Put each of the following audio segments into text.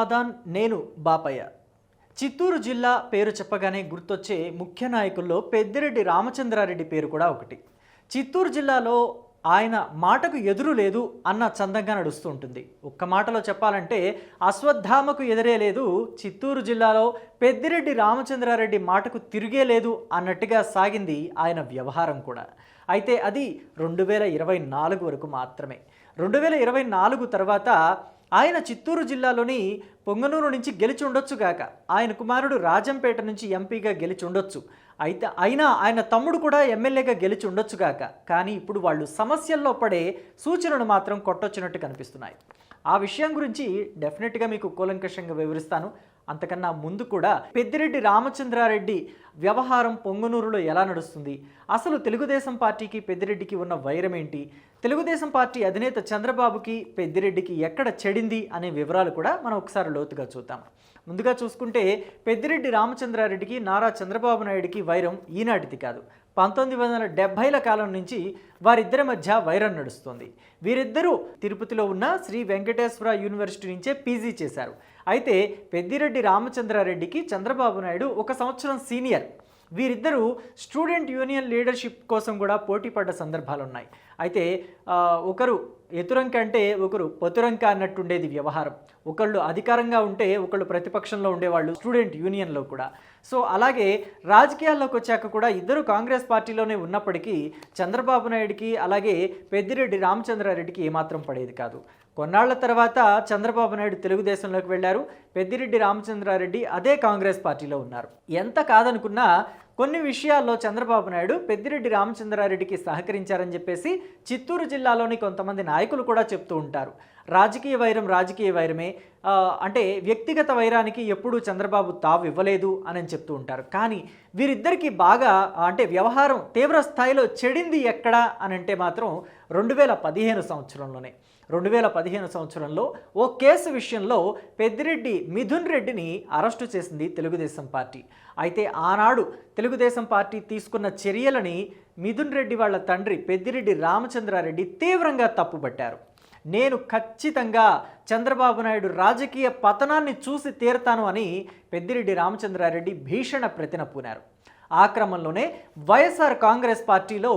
ఆదాన్ నేను బాపయ్య. చిత్తూరు జిల్లా పేరు చెప్పగానే గుర్తొచ్చే ముఖ్య నాయకుల్లో పెద్దిరెడ్డి రామచంద్రారెడ్డి పేరు కూడా ఒకటి. చిత్తూరు జిల్లాలో ఆయన మాటకు ఎదురు లేదు అన్న చందంగా నడుస్తూ ఉంటుంది. ఒక్క మాటలో చెప్పాలంటే అశ్వత్థామకు ఎదురే లేదు చిత్తూరు జిల్లాలో పెద్దిరెడ్డి రామచంద్రారెడ్డి మాటకు తిరిగే లేదు అన్నట్టుగా సాగింది ఆయన వ్యవహారం కూడా. అయితే అది రెండు వేల ఇరవై నాలుగు వరకు మాత్రమే. రెండు వేల ఇరవై నాలుగు తర్వాత ఆయన చిత్తూరు జిల్లాలోని పొంగనూరు నుంచి గెలిచి ఉండొచ్చుగాక ఆయన కుమారుడు రాజంపేట నుంచి ఎంపీగా గెలిచి ఉండొచ్చు. అయితే అయినా ఆయన తమ్ముడు కూడా ఎమ్మెల్యేగా గెలిచి ఉండొచ్చుగాక కానీ ఇప్పుడు వాళ్ళు సమస్యల్లో పడే సూచనలు మాత్రం కొట్టొచ్చినట్టు కనిపిస్తున్నాయి. ఆ విషయం గురించి డెఫినెట్గా మీకు కూలంకషంగా వివరిస్తాను. అంతకన్నా ముందు కూడా పెద్దిరెడ్డి రామచంద్రారెడ్డి వ్యవహారం పొంగునూరులో ఎలా నడుస్తుంది? అసలు తెలుగుదేశం పార్టీకి పెద్దిరెడ్డికి ఉన్న వైరం ఏంటి? తెలుగుదేశం పార్టీ అధినేత చంద్రబాబుకి పెద్దిరెడ్డికి ఎక్కడ చెడింది? అనే వివరాలు కూడా మనం ఒకసారి లోతుగా చూద్దాం. ముందుగా చూసుకుంటే పెద్దిరెడ్డి రామచంద్రారెడ్డికి నారా చంద్రబాబు నాయుడికి వైరం ఈనాటిది కాదు. పంతొమ్మిది వందల డెబ్భైల కాలం నుంచి వారిద్దరి మధ్య వైరం నడుస్తుంది. వీరిద్దరూ తిరుపతిలో ఉన్న శ్రీ వెంకటేశ్వర యూనివర్సిటీ నుంచే పీజీ చేశారు. అయితే పెద్దిరెడ్డి రామచంద్రారెడ్డికి చంద్రబాబు నాయుడు ఒక సంవత్సరం సీనియర్. వీరిద్దరూ స్టూడెంట్ యూనియన్ లీడర్షిప్ కోసం కూడా పోటీ పడ్డ సందర్భాలు ఉన్నాయి అయితే ఒకరు ఎతురంక అంటే ఒకరు పతురంక అన్నట్టుండేది వ్యవహారం. ఒకళ్ళు అధికారంగా ఉంటే ఒకళ్ళు ప్రతిపక్షంలో ఉండేవాళ్ళు స్టూడెంట్ యూనియన్లో కూడా. సో అలాగే రాజకీయాల్లోకి వచ్చాక కూడా ఇద్దరు కాంగ్రెస్ పార్టీలోనే ఉన్నప్పటికీ చంద్రబాబు నాయుడికి అలాగే పెద్దిరెడ్డి రామచంద్రారెడ్డికి ఏమాత్రం పడేది కాదు. కొన్నాళ్ళ తర్వాత చంద్రబాబు నాయుడు తెలుగుదేశంలోకి వెళ్ళారు పెద్దిరెడ్డి రామచంద్రారెడ్డి అదే కాంగ్రెస్ పార్టీలో ఉన్నారు. ఎంత కాదనుకున్నా కొన్ని విషయాల్లో చంద్రబాబు నాయుడు పెద్దిరెడ్డి రామచంద్రారెడ్డికి సహకరించారని చెప్పేసి చిత్తూరు జిల్లాలోని కొంతమంది నాయకులు కూడా చెప్తూ ఉంటారు. రాజకీయ వైరం రాజకీయ వైరమే. అంటే వ్యక్తిగత వైరానికి ఎప్పుడూ చంద్రబాబు తావు ఇవ్వలేదు అని చెప్తూ ఉంటారు. కానీ వీరిద్దరికీ బాగా అంటే వ్యవహారం తీవ్ర స్థాయిలో చెడింది ఎక్కడ అని అంటే మాత్రం రెండు వేల పదిహేను సంవత్సరంలోనే. రెండు వేల పదిహేను సంవత్సరంలో ఓ కేసు విషయంలో పెద్దిరెడ్డి మిథున్ రెడ్డిని అరెస్టు చేసింది తెలుగుదేశం పార్టీ. అయితే ఆనాడు తెలుగుదేశం పార్టీ తీసుకున్న చర్యలని మిథున్ రెడ్డి వాళ్ళ తండ్రి పెద్దిరెడ్డి రామచంద్రారెడ్డి తీవ్రంగా తప్పుపట్టారు నేను ఖచ్చితంగా చంద్రబాబు నాయుడు రాజకీయ పతనాన్ని చూసి తీరతాను అని పెద్దిరెడ్డి రామచంద్రారెడ్డి భీషణ ప్రతిన పూనారు. ఆ క్రమంలోనే వైఎస్ఆర్ కాంగ్రెస్ పార్టీలో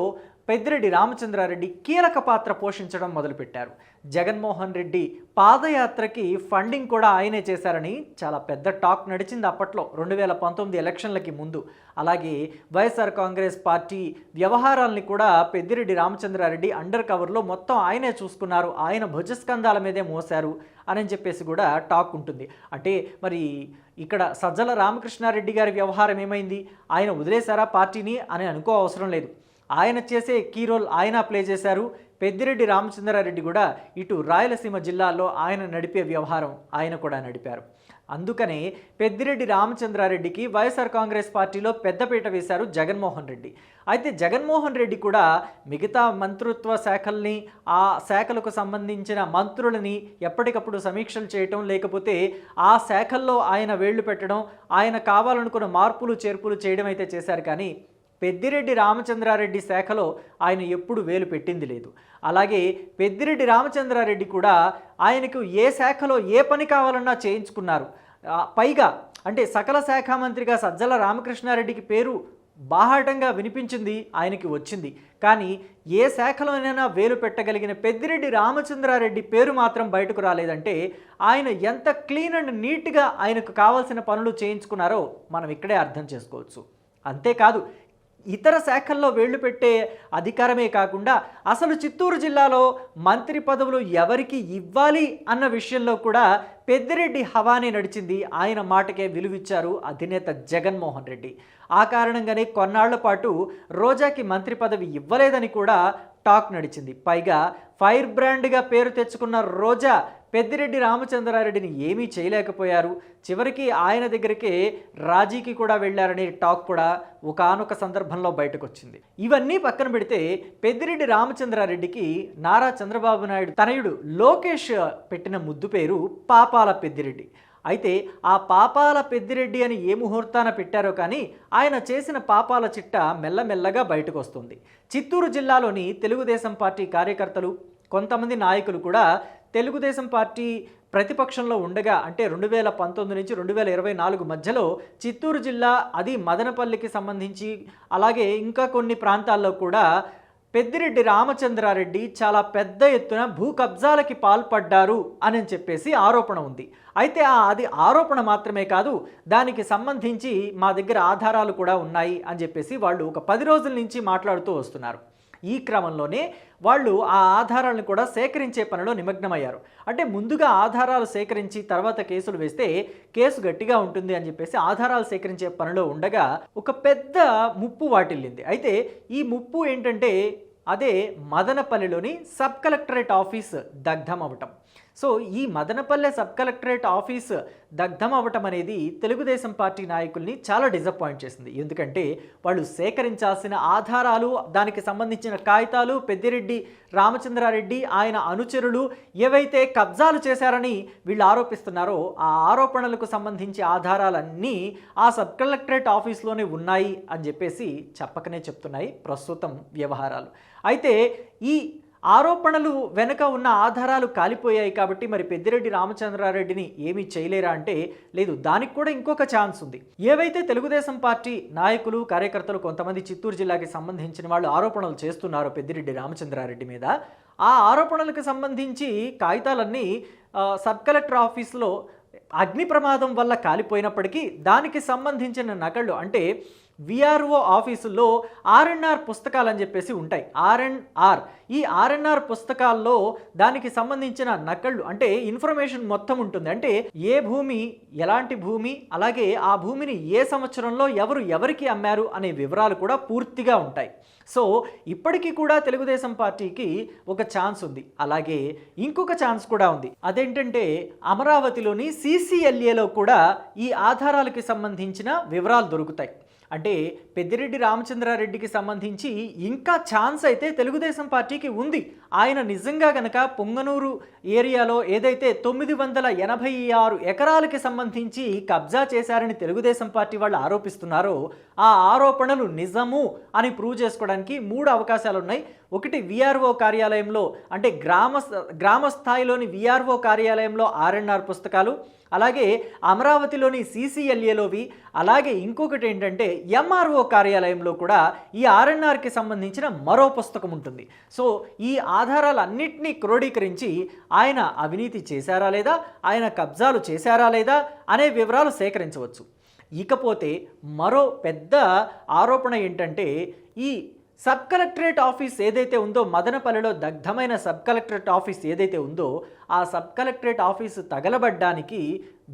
పెద్దిరెడ్డి రామచంద్రారెడ్డి కీలక పాత్ర పోషించడం మొదలుపెట్టారు. జగన్మోహన్ రెడ్డి పాదయాత్రకి ఫండింగ్ కూడా ఆయనే చేశారని చాలా పెద్ద టాక్ నడిచింది అప్పట్లో రెండు వేల పంతొమ్మిది ఎలక్షన్లకి ముందు. అలాగే వైఎస్ఆర్ కాంగ్రెస్ పార్టీ వ్యవహారాల్ని కూడా పెద్దిరెడ్డి రామచంద్రారెడ్డి అండర్ కవర్లో మొత్తం ఆయనే చూసుకున్నారు. ఆయన భుజస్కంధాల మీదే మోశారు అని చెప్పేసి కూడా టాక్ ఉంటుంది. అంటే మరి ఇక్కడ సజ్జల రామకృష్ణారెడ్డి గారి వ్యవహారం ఏమైంది? ఆయన వదిలేశారా పార్టీని అని అనుకో అవసరం లేదు. ఆయన చేసే కీ రోల్ ఆయన ప్లే చేశారు. పెద్దిరెడ్డి రామచంద్రారెడ్డి కూడా ఇటు రాయలసీమ జిల్లాలో ఆయన నడిపే వ్యవహారం ఆయన కూడా నడిపారు. అందుకనే పెద్దిరెడ్డి రామచంద్రారెడ్డికి వైఎస్ఆర్ కాంగ్రెస్ పార్టీలో పెద్దపీట వేశారు జగన్మోహన్ రెడ్డి. అయితే జగన్మోహన్ రెడ్డి కూడా మిగతా మంత్రిత్వ శాఖల్ని ఆ శాఖలకు సంబంధించిన మంత్రులని ఎప్పటికప్పుడు సమీక్షలు చేయటం లేకపోతే ఆ శాఖల్లో ఆయన వేళ్ళు పెట్టడం ఆయన కావాలనుకున్న మార్పులు చేర్పులు చేయడం అయితే చేశారు. కానీ పెద్దిరెడ్డి రామచంద్రారెడ్డి శాఖలో ఆయన ఎప్పుడు వేలు పెట్టింది లేదు. అలాగే పెద్దిరెడ్డి రామచంద్రారెడ్డి కూడా ఆయనకు ఏ శాఖలో ఏ పని కావాలన్నా చేయించుకున్నారు. పైగా అంటే సకల శాఖ మంత్రిగా సజ్జల రామకృష్ణారెడ్డికి పేరు బాహాటంగా వినిపించింది ఆయనకి వచ్చింది. కానీ ఏ శాఖలోనైనా వేలు పెట్టగలిగిన పెద్దిరెడ్డి రామచంద్రారెడ్డి పేరు మాత్రం బయటకు రాలేదంటే ఆయన ఎంత క్లీన్ అండ్ నీట్గా ఆయనకు కావాల్సిన పనులు చేయించుకున్నారో మనం ఇక్కడే అర్థం చేసుకోవచ్చు. అంతేకాదు ఇతర శాఖల్లో వేళ్ళు పెట్టే అధికారమే కాకుండా అసలు చిత్తూరు జిల్లాలో మంత్రి పదవులు ఎవరికి ఇవ్వాలి అన్న విషయంలో కూడా పెద్దిరెడ్డి హవానే నడిచింది. ఆయన మాటకే విలువిచ్చారు అధినేత జగన్మోహన్ రెడ్డి. ఆ కారణంగానే కొన్నాళ్ళ పాటు రోజాకి మంత్రి పదవి ఇవ్వలేదని కూడా టాక్ నడిచింది. పైగా ఫైర్ బ్రాండ్గా పేరు తెచ్చుకున్న రోజా పెద్దిరెడ్డి రామచంద్రారెడ్డిని ఏమీ చేయలేకపోయారు. చివరికి ఆయన దగ్గరికే రాజీకి కూడా వెళ్ళారనే టాక్ కూడా ఒకనొక సందర్భంలో బయటకు వచ్చింది ఇవన్నీ పక్కన పెడితే పెద్దిరెడ్డి రామచంద్రారెడ్డికి నారా చంద్రబాబు నాయుడు తనయుడు లోకేష్ పెట్టిన ముద్దు పేరు పాపాల పెద్దిరెడ్డి. అయితే ఆ పాపాల పెద్దిరెడ్డి అని ఏ ముహూర్తాన పెట్టారో కానీ ఆయన చేసిన పాపాల చిట్ట మెల్లమెల్లగా బయటకు వస్తుంది చిత్తూరు జిల్లాలోని తెలుగుదేశం పార్టీ కార్యకర్తలు కొంతమంది నాయకులు కూడా తెలుగుదేశం పార్టీ ప్రతిపక్షంలో ఉండగా అంటే రెండు వేల పంతొమ్మిది నుంచి రెండు వేల ఇరవై నాలుగు మధ్యలో చిత్తూరు జిల్లా అది మదనపల్లికి సంబంధించి అలాగే ఇంకా కొన్ని ప్రాంతాల్లో కూడా పెద్దిరెడ్డి రామచంద్రారెడ్డి చాలా పెద్ద ఎత్తున భూ కబ్జాలకి పాల్పడ్డారు అని చెప్పేసి ఆరోపణ ఉంది. అయితే ఆ అది ఆరోపణ మాత్రమే కాదు దానికి సంబంధించి మా దగ్గర ఆధారాలు కూడా ఉన్నాయి అని చెప్పేసి వాళ్ళు ఒక పది రోజుల నుంచి మాట్లాడుతూ వస్తున్నారు. ఈ క్రమంలోనే వాళ్ళు ఆ ఆధారాలను కూడా సేకరించే పనిలో నిమగ్నమయ్యారు. అంటే ముందుగా ఆధారాలు సేకరించి తర్వాత కేసులు వేస్తే కేసు గట్టిగా ఉంటుంది అని చెప్పేసి ఆధారాలు సేకరించే పనిలో ఉండగా ఒక పెద్ద ముప్పు వాటిల్లింది. అయితే ఈ ముప్పు ఏంటంటే అదే మదనపల్లిలోని సబ్ కలెక్టరేట్ ఆఫీస్ దగ్ధం అవటం సో ఈ మదనపల్లె సబ్ కలెక్టరేట్ ఆఫీస్ దగ్ధం అవ్వటం అనేది తెలుగుదేశం పార్టీ నాయకుల్ని చాలా డిసప్పాయింట్ చేసింది. ఎందుకంటే వాళ్ళు సేకరించాల్సిన ఆధారాలు దానికి సంబంధించిన కాగితాలు పెద్దిరెడ్డి రామచంద్రారెడ్డి ఆయన అనుచరులు ఏవైతే కబ్జాలు చేశారని వీళ్ళు ఆరోపిస్తున్నారో ఆ ఆరోపణలకు సంబంధించి ఆధారాలన్నీ ఆ సబ్ కలెక్టరేట్ ఆఫీస్లోనే ఉన్నాయి అని చెప్పేసి చెప్పకనే చెప్తున్నాయి ప్రస్తుతం వ్యవహారాలు. అయితే ఈ ఆరోపణలు వెనుక ఉన్న ఆధారాలు కాలిపోయాయి కాబట్టి మరి పెద్దిరెడ్డి రామచంద్రారెడ్డిని ఏమీ చేయలేరా అంటే లేదు దానికి కూడా ఇంకొక ఛాన్స్ ఉంది. ఏవైతే తెలుగుదేశం పార్టీ నాయకులు కార్యకర్తలు కొంతమంది చిత్తూరు జిల్లాకి సంబంధించిన వాళ్ళు ఆరోపణలు చేస్తున్నారో పెద్దిరెడ్డి రామచంద్రారెడ్డి మీద ఆ ఆరోపణలకు సంబంధించి కాగితాలన్నీ సబ్ కలెక్టర్ ఆఫీస్లో అగ్ని ప్రమాదం వల్ల కాలిపోయినప్పటికీ దానికి సంబంధించిన నకళ్ళు అంటే విఆర్ఓ ఆఫీసుల్లో ఆర్ఎన్ఆర్ పుస్తకాలు అని చెప్పేసి ఉంటాయి. ఆర్ఎన్ఆర్ ఈ ఆర్ఎన్ఆర్ పుస్తకాల్లో దానికి సంబంధించిన నకళ్ళు అంటే ఇన్ఫర్మేషన్ మొత్తం ఉంటుంది. అంటే ఏ భూమి ఎలాంటి భూమి అలాగే ఆ భూమిని ఏ సంవత్సరంలో ఎవరు ఎవరికి అమ్మారు అనే వివరాలు కూడా పూర్తిగా ఉంటాయి. సో ఇప్పటికీ కూడా తెలుగుదేశం పార్టీకి ఒక ఛాన్స్ ఉంది. అలాగే ఇంకొక ఛాన్స్ కూడా ఉంది. అదేంటంటే అమరావతిలోని సీసీఎల్ఏలో కూడా ఈ ఆధారాలకి సంబంధించిన వివరాలు దొరుకుతాయి. అంటే పెద్దిరెడ్డి రామచంద్రారెడ్డికి సంబంధించి ఇంకా ఛాన్స్ అయితే తెలుగుదేశం పార్టీకి ఉంది. ఆయన నిజంగా గనక పొంగనూరు ఏరియాలో ఏదైతే తొమ్మిది వందల ఎనభై ఆరు ఎకరాలకి సంబంధించి కబ్జా చేశారని తెలుగుదేశం పార్టీ వాళ్ళు ఆరోపిస్తున్నారో ఆ ఆరోపణలు నిజము అని ప్రూవ్ చేసుకోవడానికి మూడు అవకాశాలు ఉన్నాయి. ఒకటి విఆర్ఓ కార్యాలయంలో అంటే గ్రామ గ్రామ స్థాయిలోని విఆర్ఓ కార్యాలయంలో ఆర్ఎన్ఆర్ పుస్తకాలు అలాగే అమరావతిలోని సీసీఎల్ఏలోవి అలాగే ఇంకొకటి ఏంటంటే ఎంఆర్ఓ కార్యాలయంలో కూడా ఈ ఆర్ఎన్ఆర్కి సంబంధించిన మరో పుస్తకం ఉంటుంది. సో ఈ ఆధారాలన్నింటినీ క్రోడీకరించి ఆయన అవినీతి చేశారా లేదా ఆయన కబ్జాలు చేశారా లేదా అనే వివరాలు సేకరించవచ్చు. ఇకపోతే మరో పెద్ద ఆరోపణ ఏంటంటే ఈ సబ్ కలెక్టరేట్ ఆఫీస్ ఏదైతే ఉందో మదనపల్లిలో దగ్ధమైన సబ్ కలెక్టరేట్ ఆఫీస్ ఏదైతే ఉందో ఆ సబ్ కలెక్టరేట్ ఆఫీసు తగలబడ్డానికి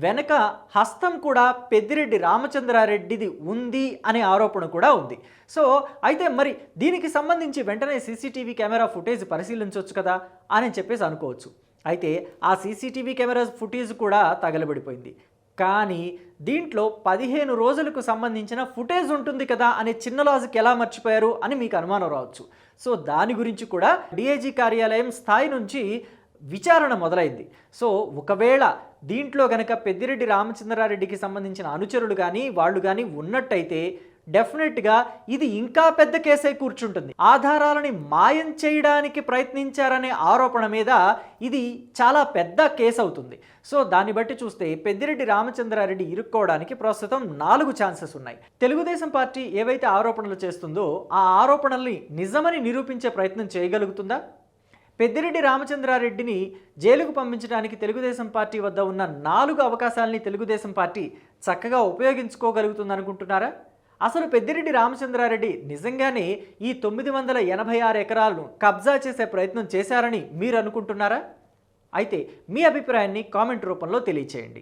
వెనక హస్తం కూడా పెద్దిరెడ్డి రామచంద్రారెడ్డిది ఉంది అనే ఆరోపణ కూడా ఉంది. సో అయితే మరి దీనికి సంబంధించి వెంటనే సీసీటీవీ కెమెరా ఫుటేజ్ పరిశీలించవచ్చు కదా అని చెప్పేసి అనుకోవచ్చు. అయితే ఆ సీసీటీవీ కెమెరా ఫుటేజ్ కూడా తగలబడిపోయింది. కానీ దీంట్లో పదిహేను రోజులకు సంబంధించిన ఫుటేజ్ ఉంటుంది కదా అనే చిన్న లాజిక్ ఎలా మర్చిపోయారు అని మీకు అనుమానం రావచ్చు. సో దాని గురించి కూడా డిఐజీ కార్యాలయం స్థాయి నుంచి విచారణ మొదలైంది. సో ఒకవేళ దీంట్లో గనక పెద్దిరెడ్డి రామచంద్రారెడ్డికి సంబంధించిన అనుచరులు కానీ వాళ్ళు కానీ ఉన్నట్టయితే డెఫినెట్గా ఇది ఇంకా పెద్ద కేసై కూర్చుంటుంది. ఆధారాలని మాయం చేయడానికి ప్రయత్నించారనే ఆరోపణ మీద ఇది చాలా పెద్ద కేసు అవుతుంది సో దాన్ని బట్టి చూస్తే పెద్దిరెడ్డి రామచంద్రారెడ్డి ఇరుక్కోవడానికి ప్రస్తుతం నాలుగు ఛాన్సెస్ ఉన్నాయి. తెలుగుదేశం పార్టీ ఏవైతే ఆరోపణలు చేస్తుందో ఆ ఆరోపణల్ని నిజమని నిరూపించే ప్రయత్నం చేయగలుగుతుందా? పెద్దిరెడ్డి రామచంద్రారెడ్డిని జైలుకు పంపించడానికి తెలుగుదేశం పార్టీ వద్ద ఉన్న నాలుగు అవకాశాలని తెలుగుదేశం పార్టీ చక్కగా ఉపయోగించుకోగలుగుతుందనుకుంటున్నారా? అసలు పెద్దిరెడ్డి రామచంద్రారెడ్డి నిజంగానే ఈ తొమ్మిది వందల ఎనభై ఆరు ఎకరాలను కబ్జా చేసే ప్రయత్నం చేశారని మీరు అనుకుంటున్నారా? అయితే మీ అభిప్రాయాన్ని కామెంట్ రూపంలో తెలియచేయండి.